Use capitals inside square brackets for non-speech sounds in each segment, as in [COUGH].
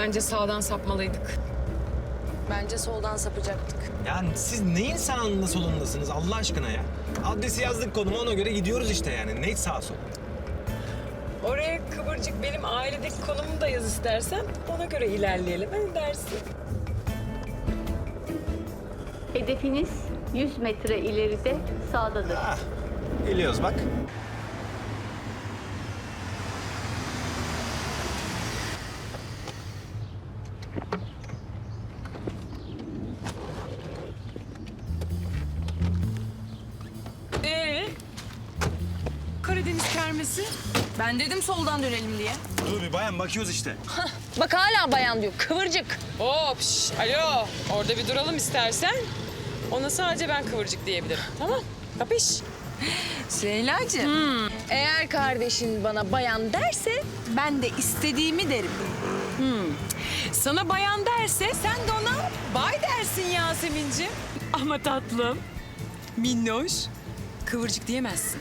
Bence sağdan sapmalıydık. Bence soldan sapacaktık. Yani siz neyin sağında solundasınız Allah aşkına ya? Adresi yazdık konumu ona göre gidiyoruz işte yani. Ne sağ sol? Oraya kıvırcık benim ailedeki konumu da yaz istersen. Ona göre ilerleyelim. Ne dersin? Hedefiniz 100 metre ileride sağdadır. Ah, geliyoruz bak. Karadeniz kermesi. Ben dedim soldan dönelim diye. Dur bir bayan bakıyoruz işte. Bak hala bayan diyor. Kıvırcık. Hop, şş, alo. Orada bir duralım istersen. Ona sadece ben kıvırcık diyebilirim. Tamam, kapış. Süheyla'cığım. Eğer kardeşin bana bayan derse ben de istediğimi derim. Sana bayan derse sen de ona bay dersin Yasemin'ciğim. Ama tatlım, minnoş, kıvırcık diyemezsin.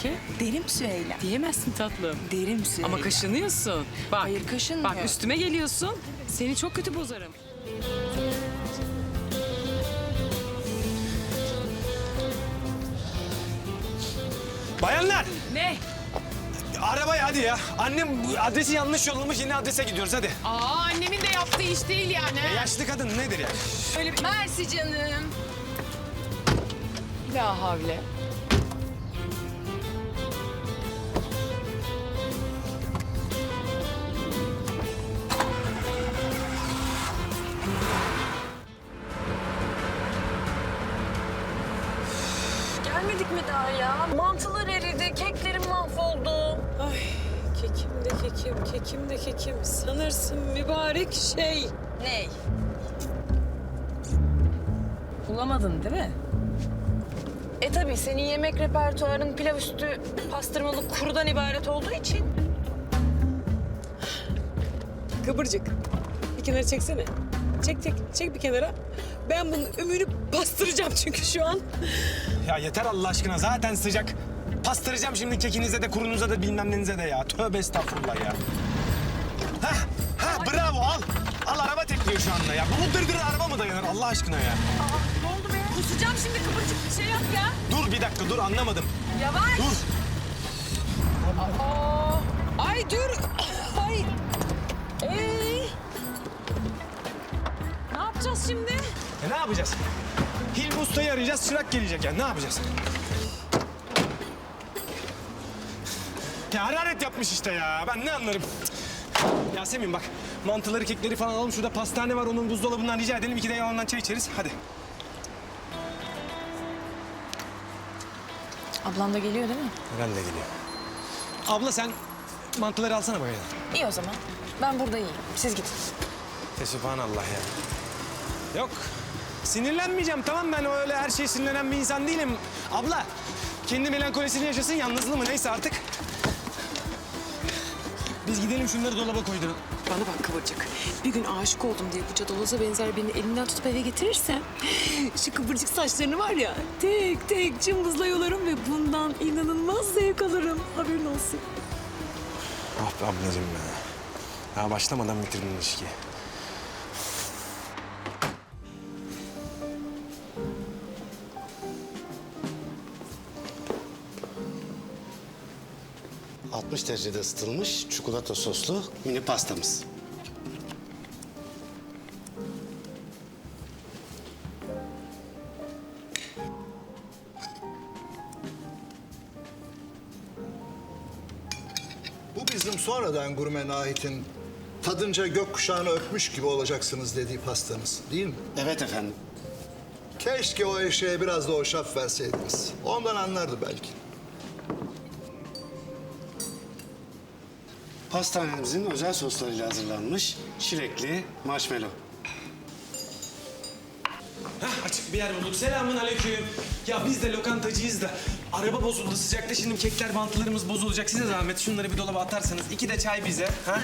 Okey? Derim Süheyla. Diyemezsin tatlım. Derim Süheyla. Ama kaşınıyorsun. Bak, Hayır, kaşınmıyor. Bak üstüme geliyorsun. Seni çok kötü bozarım. Bayanlar! Ne? Arabaya hadi ya. Annem adresi yanlış yollamış yine adrese gidiyoruz hadi. Aa annemin de yaptığı iş değil yani. E, yaşlı kadın nedir ya? Öyle bir... Mersi canım. La havle. Kekim de kekim, de kekim. Sanırsın mübarek şey. Ney? Bulamadın değil mi? E tabii senin yemek repertuarın pilav üstü pastırmalı kurudan ibaret olduğu için. Kıvırcık. Bir kenara çeksene. Çek çek, çek bir kenara. Ben bunun ümünü bastıracağım çünkü şu an. Ya yeter Allah aşkına zaten sıcak. Pastıracağım şimdi kekinize de kurunuza da bilmem nenize de ya. Tövbe estağfurullah ya. Ha, ha bravo al. Al araba tekliyor şu anda ya. Bu dırdır araba mı dayanır Allah aşkına ya? Ne oldu be? Kusacağım şimdi kıvırcık bir şey yap ya. Dur bir dakika dur anlamadım. Yavaş. Dur. Ay dur. [COUGHS] Ay. Ee, ne yapacağız şimdi? E ne yapacağız? Hilmi Usta'yı arayacağız, çırak gelecek yani. Ne yapacağız? Ya hararet yapmış işte ya. Ben ne anlarım? Yasemin bak, mantıları, kekleri falan alalım. Şurada pastane var, onun buzdolabından rica edelim. İki de yalandan çay içeriz. Hadi. Ablam da geliyor değil mi? Ben de geliyor. Abla sen mantıları alsana bakayım. İyi o zaman. Ben burada iyiyim. Siz gidin. Fesubhanallah ya. Yok. Sinirlenmeyeceğim tamam ben öyle her şeye sinirlenen bir insan değilim. Abla kendi melankolisini yaşasın yalnızlığı mı neyse artık. Biz gidelim şunları dolaba koyduralım. Bana bak Kıvırcık. Bir gün aşık oldum diye bu cadaloza benzer birini elinden tutup eve getirirsem... [LAUGHS] ...şu kıvırcık saçlarını var ya tek tek cımbızla yolarım ve bundan inanılmaz zevk alırım. Haberin olsun. Ah be ablacığım be. Daha başlamadan bitirdin ilişkiyi. 60 derecede ısıtılmış çikolata soslu mini pastamız. Bu bizim sonradan gurme Nahit'in tadınca gökkuşağını öpmüş gibi olacaksınız dediği pastanız değil mi? Evet efendim. Keşke o eşeğe biraz da hoşaf verseydiniz. Ondan anlardı belki. Pastanemizin özel soslarıyla hazırlanmış çilekli marshmallow. Hah, açık bir yer bulduk. Selamun aleyküm. Ya biz de lokantacıyız da araba bozuldu sıcakta. Şimdi kekler, mantılarımız bozulacak. Size zahmet şunları bir dolaba atarsanız. iki de çay bize. Ha?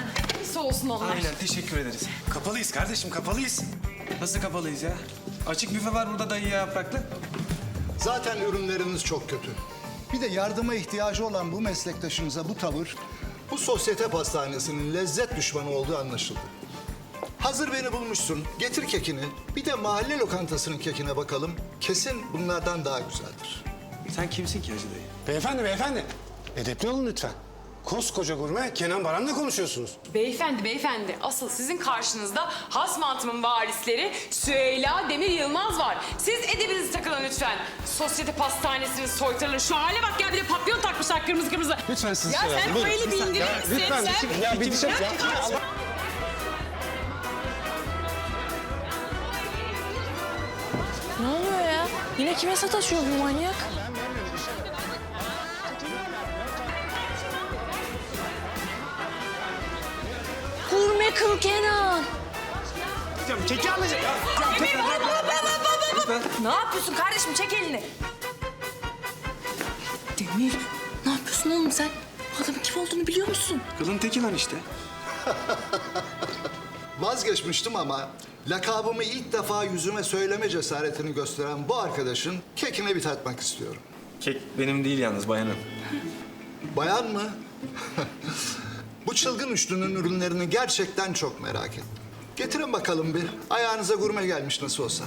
Soğusun onlar. Aynen teşekkür ederiz. Kapalıyız kardeşim kapalıyız. Nasıl kapalıyız ya? Açık büfe var burada dayı ya yapraklı. Zaten ürünleriniz çok kötü. Bir de yardıma ihtiyacı olan bu meslektaşınıza bu tavır... ...bu sosyete pastanesinin lezzet düşmanı olduğu anlaşıldı. Hazır beni bulmuşsun. Getir kekini. Bir de mahalle lokantasının kekine bakalım. Kesin bunlardan daha güzeldir. Sen kimsin ki Hacı dayı? Beyefendi, beyefendi. Edepli olun lütfen. Koskoca gurme Kenan Baran'la konuşuyorsunuz. Beyefendi, beyefendi. Asıl sizin karşınızda has mantımın varisleri Süheyla Demir Yılmaz var. Siz edebinizi takılın lütfen. Sosyete pastanesinin soytarıları. Şu hale bak ya bir de papyon takmışlar kırmızı kırmızı. Lütfen siz Ya sen eli bir indirir misin? Lütfen, sen? ya bir dışarı ya. Ne oluyor ya? Yine kime sataşıyor bu manyak? Kıl Kenan. Keki alacak. Ne yapıyorsun kardeşim? Çek elini. Demir, ne yapıyorsun oğlum sen? Adamın kim olduğunu biliyor musun? Kılın teki lan işte. [LAUGHS] Vazgeçmiştim ama lakabımı ilk defa yüzüme söyleme cesaretini gösteren bu arkadaşın kekine bir tatmak istiyorum. Kek benim değil yalnız bayanın. Bayan mı? [LAUGHS] çılgın üçlünün ürünlerini gerçekten çok merak ettim. Getirin bakalım bir. Ayağınıza gurme gelmiş nasıl olsa.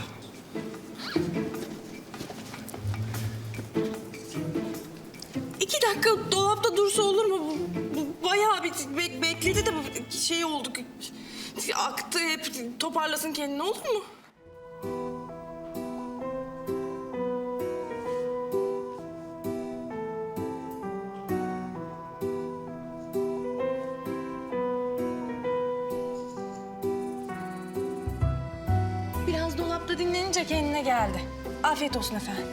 İki dakika dolapta dursa olur mu? Bu- Bayağı bir be- bekledi de şey oldu. Aktı hep toparlasın kendini olur mu? Dinlenince kendine geldi. Afiyet olsun efendim.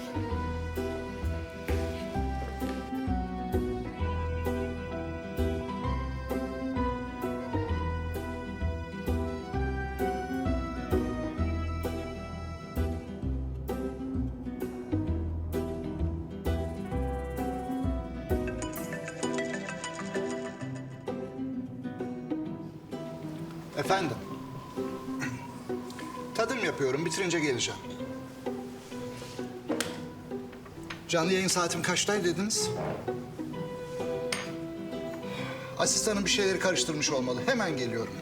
Efendim. Tadım yapıyorum. Bitirince geleceğim. Canlı yayın saatim kaçtaydı dediniz? Asistanım bir şeyleri karıştırmış olmalı. Hemen geliyorum.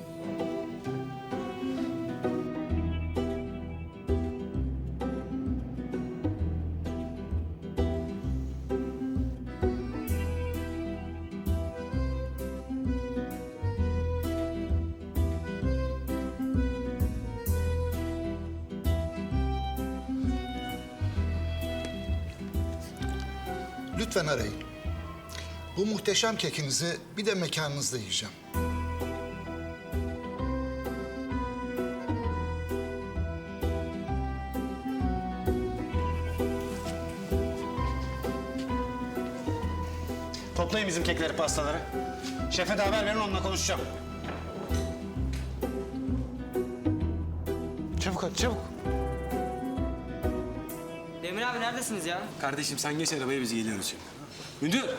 Lütfen arayın. Bu muhteşem kekinizi bir de mekanınızda yiyeceğim. Toplayın bizim kekleri, pastaları. Şefe de haber verin, onunla konuşacağım. Çabuk hadi, çabuk. Neredesiniz ya? Kardeşim sen geç arabaya biz geliyoruz şimdi. Müdür,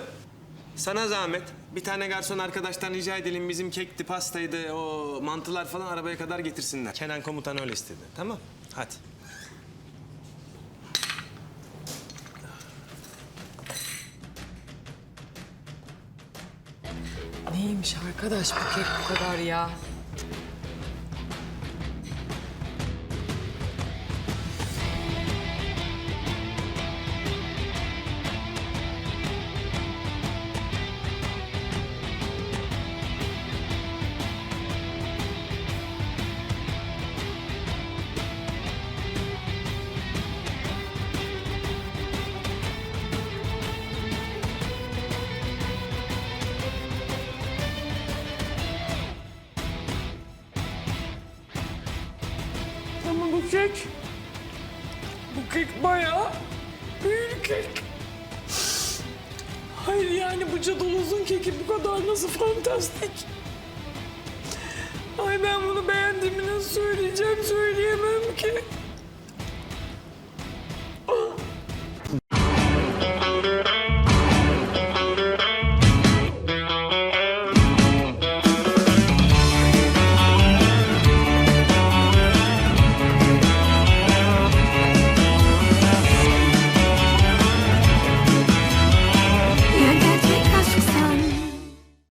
sana zahmet. Bir tane garson arkadaştan rica edelim bizim kekti, pastaydı, o mantılar falan arabaya kadar getirsinler. Kenan komutan öyle istedi. Tamam, hadi. Neymiş arkadaş bu kek bu kadar ya? Kek... Bu kek bayağı büyük kek. Hayır yani bu cadalozun keki bu kadar nasıl fantastik. Ay ben bunu beğendiğimi nasıl söyleyeceğim söyleyemem ki.